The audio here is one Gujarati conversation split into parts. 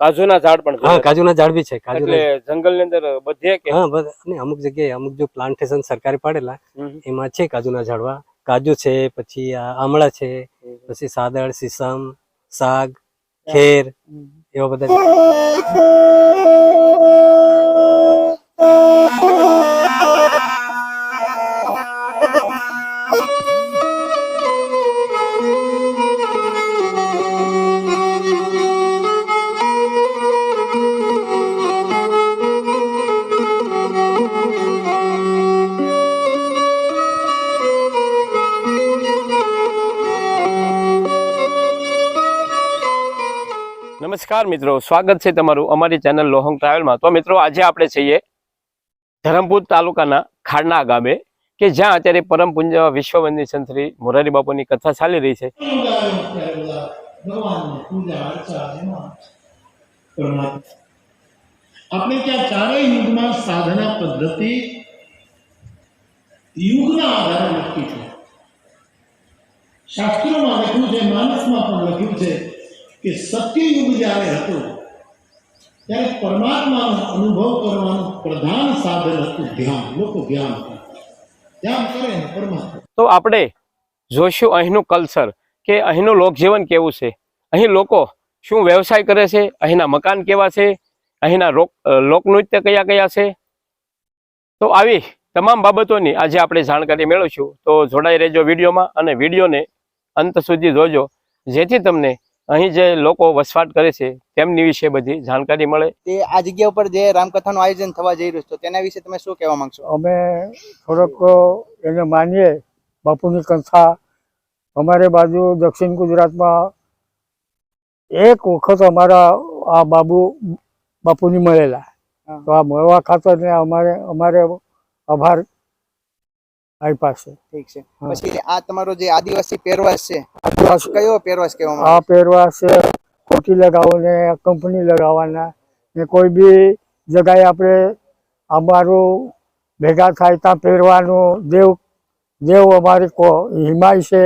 કાજુના ઝાડ પણ હા કાજુના ઝાડ બી છે કાજુ એટલે જંગલની અંદર બધે કે? હા અને અમુક જગ્યાએ અમુક જો પ્લાન્ટેશન સરકારે પાડેલા એમાં છે કાજુના ઝાડવા. કાજુ છે પછી આ આમળા છે પછી સાદળ સીસમ સાગ ખેર એવા બધા નમસ્કાર મિત્રો, સ્વાગત છે તમારું અમારી ચેનલ લોહંગ ટ્રાવેલમાં. તો મિત્રો, આજે આપણે છીએ ધરમપુર તાલુકાના ખાડના ગામે, કે જ્યાં અત્યારે પરમ પૂજ્ય વિશ્વવંદની સંતરી મોરારી બાપુની કથા ચાલી રહી છે. પૂજા આપણે ત્યાં ચારેય યુગમાં સાધના પદ્ધતિ, યુગના આધારે નક્કી છે. શાસ્ત્રોમાં લખ્યું છે, માનસમાં પણ લખ્યું છે કે સત્યયુગ જ્યારે હતો, ત્યારે પરમાત્માનો અનુભવ કરવાનું પ્રધાન સાધન હતું ધ્યાન, લોકો ધ્યાન ધ્યાન કરે પરમાત્મા. તો આપણે જોઈશું અહીંનું કલ્ચર કે અહીંનું લોકજીવન કેવું છે. અહીં લોકો શું વ્યવસાય કરે છે, અહીંના મકાન કેવા છે, અહીંના લોકનૃત્ય કયા કયા છે. તો આવી તમામ બાબતોની આજે આપણે જાણકારી મેળવીશું. તો જોડાઈ રહેજો વિડીયોમાં અને વિડીયોને અંત સુધી જોજો. જેથી તમને અહીં જે લોકો વસવાટ કરે છે તેમની વિશે બધી જાણકારી મળે. તે આ જગ્યા ઉપર જે રામકથાનું આયોજન થવા જઈ રહ્યું છે તેના વિશે તમે શું કહેવા માંગશો? અમે થોડોક એને માનીએ બાપુની કથા. અમારે બાજુ દક્ષિણ ગુજરાતમાં એક વખત અમારા આ બાબુ બાપુની મળેલા. તો આ મળવા ખાતરને અમારે અમારે આભાર આપ્યા છે. ઠીક છે. પછી આ તમારો જે આદિવાસી પહેરવાશ છે કયો પહેરવાશ કહેવામાં આ પહેરવાશ કોટી લગાવોને કંપની લગાવવાના ને કોઈ બી જગાએ આપણે અમારું ભેગા થાય ત્યાં પહેરવાનું દેવ દેવ અમારી કો હિમાય છે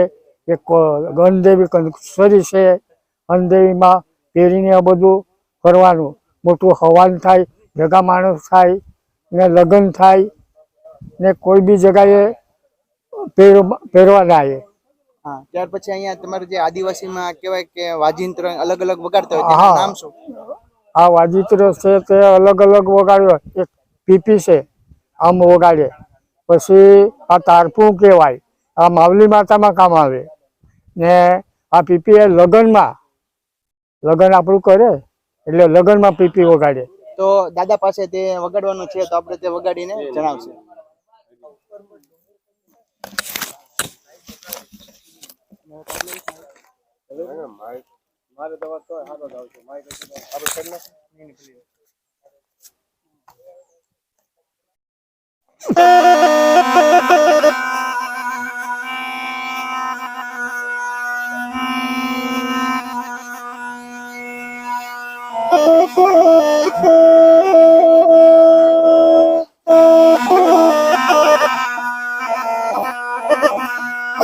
એક કો- ગણદેવી કંસરી છે ગણદેવીમાં પહેરીને આ બધું કરવાનું મોટું હવાન થાય ભેગા માણસ થાય ને લગ્ન થાય ને કોઈ બી જગાએ પહેર પહેરવાના આવે હા ત્યાર પછી અહીંયા તમારે જે આદિવાસીમાં કહેવાય કે વાજિંત્ર અલગ અલગ વગાડતા હોય. તેનું નામ શું? આ વાજિંત્ર છે તે અલગ અલગ વગાડ્યો એક પીપી છે આમ વગાડે. પછી આ તારપું કહેવાય. આ માવલી માતામાં કામ આવે. ને આ પીપી એ લગ્નમાં લગ્ન આપણું કરે એટલે લગ્નમાં પીપી વગાડે. તો દાદા પાસે તે વગાડવાનું છે તો આપણે તે વગાડીને જણાવશે. મારે દવા તો સારો દાવ છે મારે સારું કરી નાખે નહીં નીકળી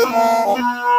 Oh,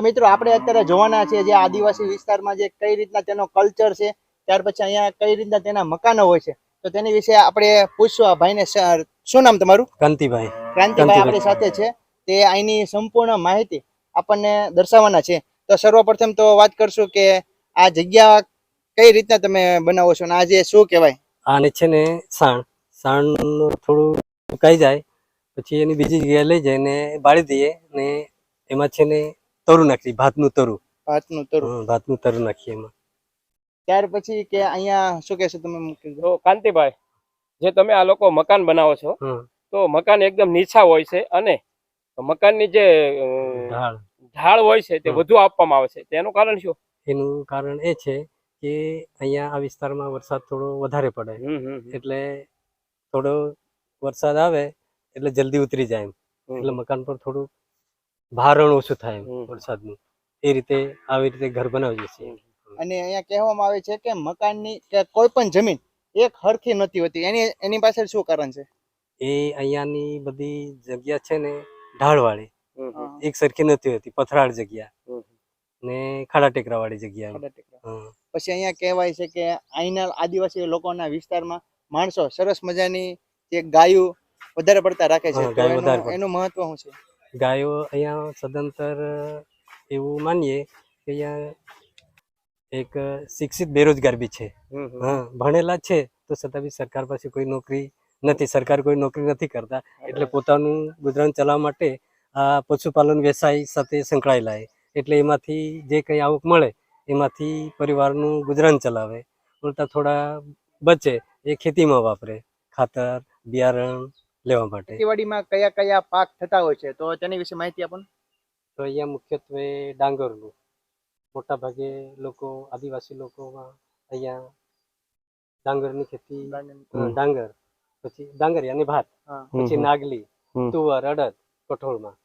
મિત્રો આપણે અત્યારે જોવાના છે જે આદિવાસી વિસ્તારમાં જે કઈ રીતના તેનો કલ્ચર છે ત્યાર પછી અહીંયા કઈ રીતના તેના મકાનો હોય છે તો તેની વિશે આપણે પૂછવા ભાઈ ભાઈને. શું નામ તમારું? કાંતિભાઈ ક્રાંતિભાઈ. આપણી સાથે છે. તે અહીંની સંપૂર્ણ માહિતી આપણને દર્શાવવાના છે. તો સર્વપ્રથમ તો વાત કરશું કે આ જગ્યા કઈ રીતના તમે બનાવો છો અને આજે શું કહેવાય? આને છે ને સાણ. સાણ થોડું સુકાઈ જાય પછી એની બીજી જગ્યાએ લઈ જઈને બાળી દઈએ ને એમાં છે ને તરું નાખીએ ભાતનું તરુ. ભાતનું તરુ. ભાતનું તરુ નાખીએ એમાં. ત્યાર પછી કે અહીંયા શું કહેશો તમે? તો કાંતિભાઈ જે તમે આ લોકો મકાન બનાવો છો તો મકાન એકદમ નીચા હોય છે અને મકાનની જે ઢાળ. ઢાળ હોય છે તે વધુ આપવામાં આવે છે. તેનું કારણ શું? એનું કારણ એ છે કે અહીંયા આ વિસ્તારમાં વરસાદ થોડો વધારે પડે. એટલે થોડો વરસાદ આવે એટલે જલ્દી ઉતરી જાય એમ. એટલે મકાન પર થોડું ભારણ ઓછું થાય. વરસાદનું. એ રીતે આવી રીતે ઘર બનાવીએ છીએ. અને અહીંયા કહેવામાં આવે છે કે મકાનની કે કોઈ પણ જમીન એક હરખી નથી હોતી. એની એની પાછળ શું કારણ છે? એ અહીંયાની બધી જગ્યા છે ને ઢાળવાળી. એક સરખી નથી હોતી પથરાળ જગ્યા. ને ખાડા ટેકરા. વાળી જગ્યા. પછી અહીંયા કહેવાય છે કે અહીંના આદિવાસી લોકોના વિસ્તારમાં માણસો સરસ મજાની જે ગાયું વધારે પડતા રાખે છે. એનું મહત્વ શું છે? ગાયો અહીંયા સદંતર એવું માનીએ કે અહીંયા એક શિક્ષિત બેરોજગાર બી છે. હા ભણેલા છે તો છતાં બી સરકાર પાસે કોઈ નોકરી નથી. સરકાર કોઈ નોકરી નથી કરતા. એટલે પોતાનું ગુજરાન ચલાવવા માટે આ પશુપાલન વ્યવસાય સાથે સંકળાયેલા છે. એટલે એમાંથી જે કંઈ આવક મળે એમાંથી પરિવારનું ગુજરાન ચલાવે. ઉલટા થોડા બચે એ ખેતીમાં વાપરે. ખાતર બિયારણ લેવા માટે. ખેતીવાડીમાં કયા કયા પાક થતા હોય છે? તો તેની વિશે માહિતી આપો તો અહીંયા મુખ્યત્વે ડાંગરનું. મોટા ભાગે લોકો આદિવાસી લોકોમાં અહીંયા ડાંગરની ખેતી ડાંગર પછી ડાંગરી અને ભાત પછી નાગલી તુવર અડદ કઠોળમાં.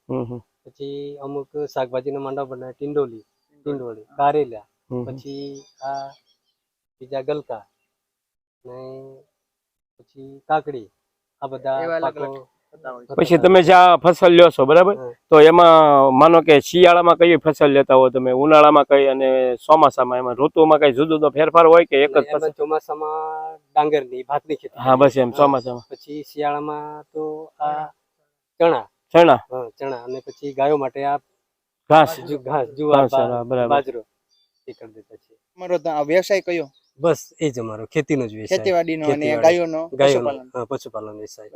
પછી અમુક શાકભાજીના માંડવા બનાવે ટિંડોલી ટિંડોળી કારેલા. પછી આ બીજા ગલકા ને પછી કાકડી. આ બધા હોય. પછી તમે જ્યાં ફસલ લ્યો છો બરાબર? તો એમાં માનો કે શિયાળામાં કઈ ફસલ લેતા હો તમે? ઉનાળામાં કઈ અને ચોમાસામાં? એમાં ઋતુમાં કઈ જુદો જુદો ફેરફાર હોય કે એક જ ફસલ? ચોમાસામાં ડાંગરની ભાતની ખેતી. હા બસ એમ. ચોમાસામાં. પછી શિયાળામાં તો આ ચણા. ચણા? ચણા. અને પછી ગાયો માટે આ ઘાસ. ઘાસ જુવાર. બાજરો એ કરી દેતા છે તમારો વ્યવસાય કયો? બસ એ જ અમારો ખેતીનો જ વ્યવસાય. ખેતીવાડીનો અને ગાયોનો ગાયોનો પશુપાલન વ્યવસાય.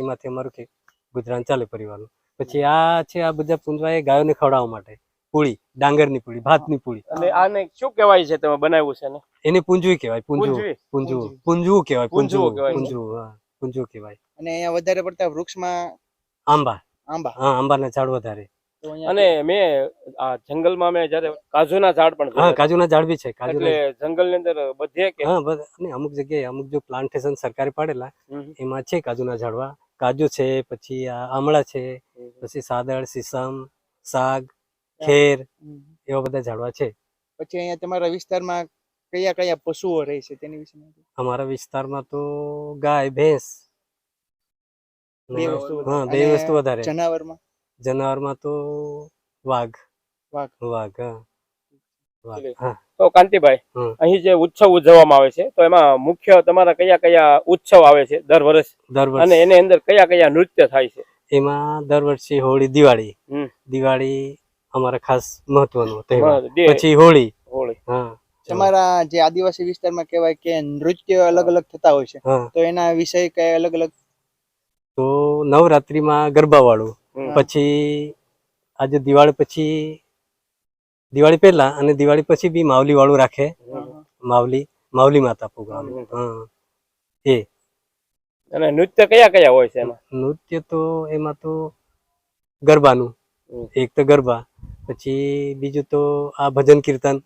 એમાંથી અમારું ગુજરાન ચાલે પરિવારનું. પછી આ છે આ બધા પૂંજવા એ ગાયોને ખવડાવવા માટે. પૂળી ડાંગરની પૂળી ભાતની પૂળી. અને આને શું કહેવાય છે તમે બનાવ્યું છે ને એને પૂંજવું કહેવાય પૂંજવું. પૂંજવી? પૂંજવું. કહેવાય પૂંજવું પૂંજવું હા પૂંજવું કહેવાય. અને અહીંયા વધારે પડતા વૃક્ષમાં આંબા. આંબા. હા આંબાના ઝાડ વધારે. અને મેં આ જંગલમાં મેં જયારે કાજુના ઝાડ પણ હા કાજુના ઝાડ બી છે કાજુ એટલે જંગલની અંદર બધે કે હા અને અમુક જગ્યાએ અમુક જો પ્લાન્ટેશન સરકારે પાડેલા એમાં છે કાજુના ઝાડવા. કાજુ છે પછી આ આમળા છે પછી સાદળ સીસમ સાગ ખેર એવા બધા ઝાડવા છે. પછી અહીંયા તમારા વિસ્તારમાં કયા કયા પશુઓ રહે છે તેની વિશે અમારા વિસ્તારમાં તો ગાય ભેંસ બે વસ્તુ હા બે વસ્તુ વધારે. જનાવરમાં? જનાવરમાં તો વાઘ. વાઘ. વાઘ હા. તો કાંતિભાઈ. અહીં જે ઉત્સવ ઉજવવામાં આવે છે તો એમાં મુખ્ય તમારા કયા કયા ઉત્સવ આવે છે દર વર્ષ? દર અને એની અંદર કયા કયા નૃત્ય થાય છે? એમાં દર વર્ષે હોળી દિવાળી. દિવાળી અમારા ખાસ મહત્વનો તહેવાર. પછી હોળી. હોળી. હા. તમારા જે આદિવાસી વિસ્તારમાં કહેવાય કે નૃત્ય અલગ અલગ થતા હોય છે તો એના વિષય કયા અલગ અલગ? તો નવરાત્રીમાં ગરબા વાળું. પછી આજે દિવાળી પછી દિવાળી પહેલા અને દિવાળી પછી બી માવલી વાળું રાખે. માવલી માવલી માતા પ્રોગ્રામ. એ. અને નૃત્ય કયા કયા હોય છે નૃત્ય તો એમાં તો ગરબાનું. એક તો ગરબા પછી બીજું તો આ ભજન કીર્તન.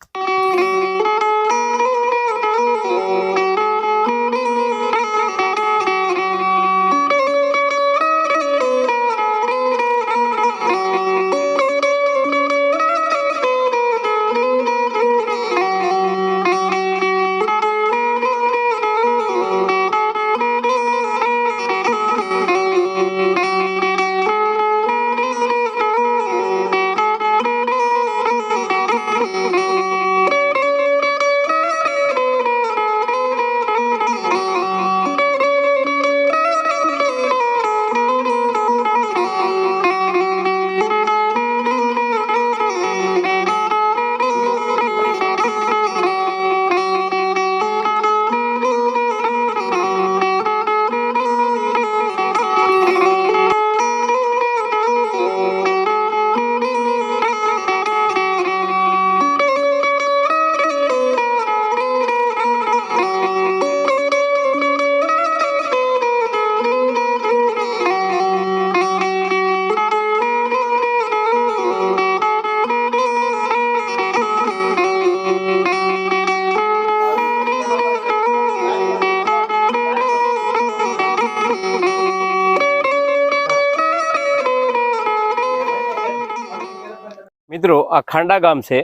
મિત્રો, આ ખાંડા ગામ છે.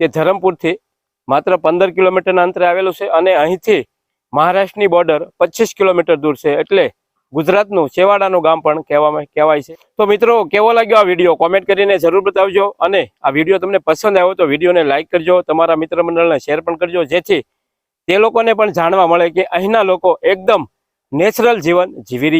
તે ધરમપુરથી માત્ર પંદર કિલોમીટરના અંતરે આવેલું છે અને અહીંથી મહારાષ્ટ્રની બોર્ડર પચીસ કિલોમીટર દૂર છે. એટલે ગુજરાતનું છેવાડાનું ગામ પણ કહેવામાં, કહેવાય છે. તો મિત્રો, કેવો લાગ્યો આ વીડિયો? કોમેન્ટ કરીને જરૂર બતાવજો અને આ વીડિયો તમને પસંદ આવ્યો તો વિડીયોને લાઇક કરજો, તમારા મિત્ર મંડળને શેર પણ કરજો, જેથી તે લોકોને પણ જાણવા મળે કે અહીંના લોકો એકદમ નેચરલ જીવન જીવી રહ્યા